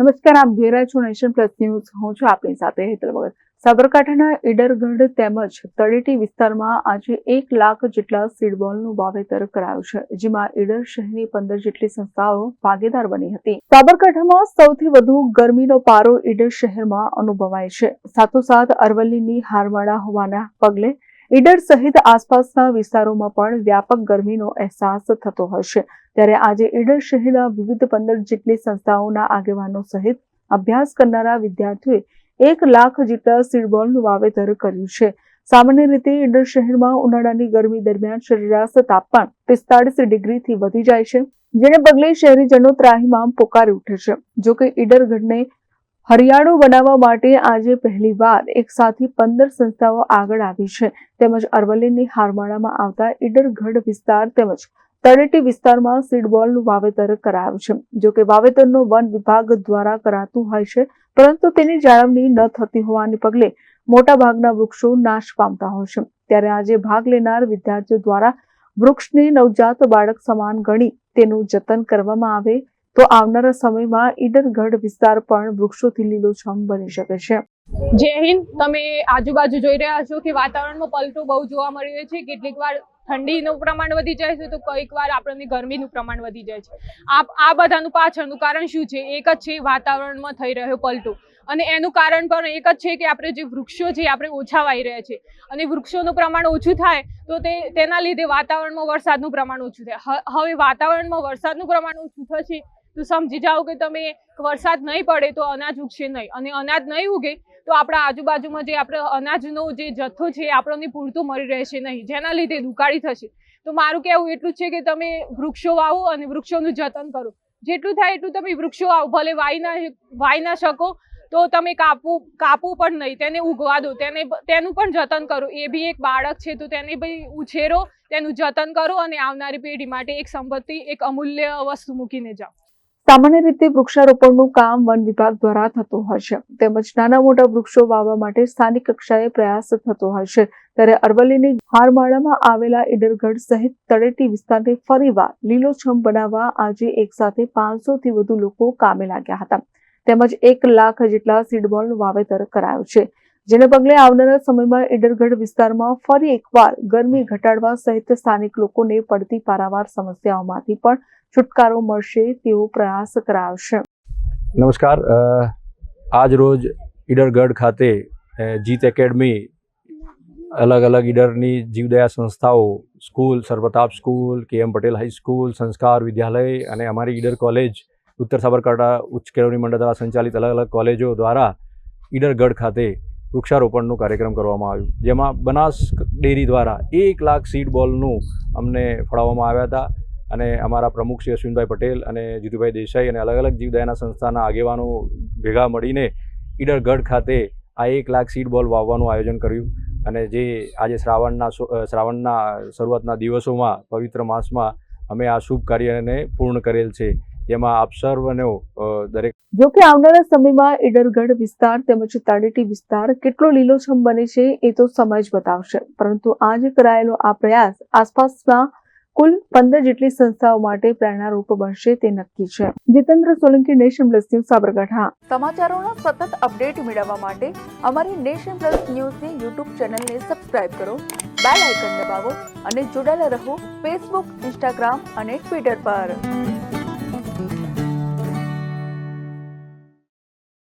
નમસ્કાર, આપ જોઈ રહ્યા છો નેશન પ્લસ ન્યૂઝ. હું છું આપની સાથે હેતલ ભગત. સાબરકાંઠાના ઈડરગઢ તેમજ તળેટી વિસ્તારમાં આજે એક લાખ જેટલા સીડબોલનું વાવેતર કરાયું છે, જેમાં ઈડર શહેરની પંદર જેટલી સંસ્થાઓ ભાગીદાર બની હતી. સાબરકાંઠામાં સૌથી વધુ ગરમીનો પારો ઈડર શહેરમાં અનુભવાય છે. સાથોસાથ અરવલ્લીની હારમાળા હોવાના પગલે ઈડર સહિત આસપાસના વિસ્તારોમાં પણ વ્યાપક ગરમીનો અહેસાસ થતો હશે. ત્યારે આજે ઈડર શહેરના વિવિધ પંદર જેટલી સંસ્થાઓના આગેવાનો સહિત અભ્યાસ કરનારા વિદ્યાર્થીઓએ એક લાખ જેટલા સીડબોલનું વાવેતર કર્યું છે. સામાન્ય રીતે ઈડર શહેરમાં ઉનાળાની ગરમી દરમિયાન સરેરાશ તાપમાન પિસ્તાળીસ ડિગ્રીથી વધી જાય છે, જેને પગલે શહેરીજનો ત્રાહીમામ પોકારી ઉઠે છે. જોકે ઈડરગઢને હરિયાળું બનાવવા માટે આજે પહેલીવાર એક સાથે પંદર સંસ્થાઓ આગળ આવી છે. તેમજ અરવલ્લીની હારમાળામાં આવતા ઈડરગઢ વિસ્તાર તેમજ તળેટી વિસ્તારમાં સીડબોલનું વાવેતર કરાયું છે. જોકે વાવેતરનો વન વિભાગ દ્વારા કરાતું હોય છે, પરંતુ તેની જાળવણી ન થતી હોવાને પગલે મોટાભાગના વૃક્ષો નાશ પામતા હોય છે. ત્યારે આજે ભાગ લેનાર વિદ્યાર્થીઓ દ્વારા વૃક્ષને નવજાત બાળક સમાન ગણી તેનું જતન કરવામાં આવે તો આવનારા સમયમાં ઈડરગઢ વિસ્તાર પણ વૃક્ષોથી લીલોછમ બની શકે છે. જય હિન્દ. તમે આજુબાજુ જોઈ રહ્યા છો કે વાતાવરણમાં પલટો બહુ જોવા મળી રહ્યો છે. કેટલીક વાર ઠંડીનું પ્રમાણ વધી જાય છે તો કંઈક વાર આપણને ગરમીનું પ્રમાણ વધી જાય છે. આ આ બધાનું પાછળનું કારણ શું છે? એક જ છે વાતાવરણમાં થઈ રહ્યો પલટો. અને એનું કારણ પણ એક જ છે કે આપણે જે વૃક્ષો છે આપણે ઓછા વાઈ રહ્યા છે. અને વૃક્ષોનું પ્રમાણ ઓછું થાય તો તે, તેના લીધે વાતાવરણમાં વરસાદનું પ્રમાણ ઓછું થાય. હવે વાતાવરણમાં વરસાદનું પ્રમાણ ઓછું થશે તો સમજી જાઓ કે તમે વરસાદ નહીં પડે તો અનાજ ઉગશે નહીં. અને અનાજ નહીં ઉગે તો આપણા આજુબાજુમાં જે આપણે અનાજનો જે જથ્થો છે આપણને પૂરતું મળી રહેશે નહીં. જેના લીધે દુકાળી થશે. તો મારું કહેવું એટલું જ છે કે તમે વૃક્ષો વાવો અને વૃક્ષોનું જતન કરો. જેટલું થાય એટલું તમે વૃક્ષો વાવો. ભલે વાઈ ના વાઈ ના શકો તો તમે કાપવું કાપવું પણ નહીં. તેને ઉગવા દો. તેને તેનું પણ જતન કરો. એ બી એક બાળક છે તો તેને બી ઉછેરો, તેનું જતન કરો અને આવનારી પેઢી માટે એક સંપત્તિ, એક અમૂલ્ય વસ્તુ મૂકીને જાઓ. સામાન્ય રીતે વૃક્ષારોપણનું કામ વન વિભાગ દ્વારા થતું હોય છે. તેમજ નાના મોટા વૃક્ષો વાવવા માટે સ્થાનિક કક્ષાએ પ્રયાસ થતો હોય છે. ત્યારે અરવલ્લીની હારમાળામાં આવેલા ઈડરગઢ સહિત તળેટી વિસ્તારને ફરીવાર લીલોછમ બનાવવા આજે એક સાથે થી વધુ લોકો કામે લાગ્યા હતા. તેમજ એક લાખ જેટલા સીડબોલનું વાવેતર કરાયું છે. જેને પગલે આવનારા સમયમાં ઈડરગઢ વિસ્તારમાં ફરી એકવાર ગરમી ઘટાડવા સહિત સ્થાનિક લોકોને પડતી પારાવાર સમસ્યાઓમાંથી પણ છુટકારો મળશે તેવો પ્રયાસ કરાવશે નમસ્કાર. આજ રોજ ઈડરગઢ ખાતે જીત એકેડમી અલગ અલગ ઈડરની જીવદયા સંસ્થાઓ, સ્કૂલ સરપ્રતાપ સ્કૂલ, કે એમ પટેલ હાઈસ્કૂલ સંસ્કાર વિદ્યાલય અને અમારી ઈડર કોલેજ, ઉત્તર સાબરકાંઠા ઉચ્ચ કેળવણી મંડળ દ્વારા સંચાલિત અલગ અલગ કોલેજો દ્વારા ઈડરગઢ ખાતે વૃક્ષારોપણનું કાર્યક્રમ કરવામાં આવ્યું. જેમાં બનાસ ડેરી દ્વારા એક લાખ સીડ બોલનું અમને ફળાવવામાં આવ્યા હતા અને અમારા પ્રમુખ શ્રી અશ્વિનભાઈ પટેલ અને જીતુભાઈ દેસાઈ અને અલગ અલગ જીવદયાના સંસ્થાના આગેવાનો ભેગા મળીને ઈડરગઢ ખાતે આ એક લાખ સીડ બોલ વાવવાનું આયોજન કર્યું અને જે આજે શ્રાવણના શ્રાવણના શરૂઆતના દિવસોમાં, પવિત્ર માસમાં અમે આ શુભ કાર્યને પૂર્ણ કરેલ છે. જેમાં આપ અને દરેક જો કે આવનારા સમયમાં ઈડરગઢ વિસ્તાર તેમજ તળેટી વિસ્તાર કેટલો લીલોછમ બને છે એ તો સમય જ બતાવશે. પરંતુ આજે કરાયેલો આ પ્રયાસ આસપાસના કુલ પંદર જેટલી સંસ્થાઓ માટે પ્રેરણારૂપ બનશે તે નક્કી છે. Jitendra Solanki nation plus news Sabarkantha. સમાચારોના સતત અપડેટ મેળવવા માટે અમારી નેશન પ્લસ ન્યૂઝની યુટ્યુબ ચેનલને સબસ્ક્રાઇબ કરો બેલ આઇકન દબાવો અને જોડાયેલા રહો ફેસબુક ઇન્સ્ટાગ્રામ અને ટ્વિટર પર.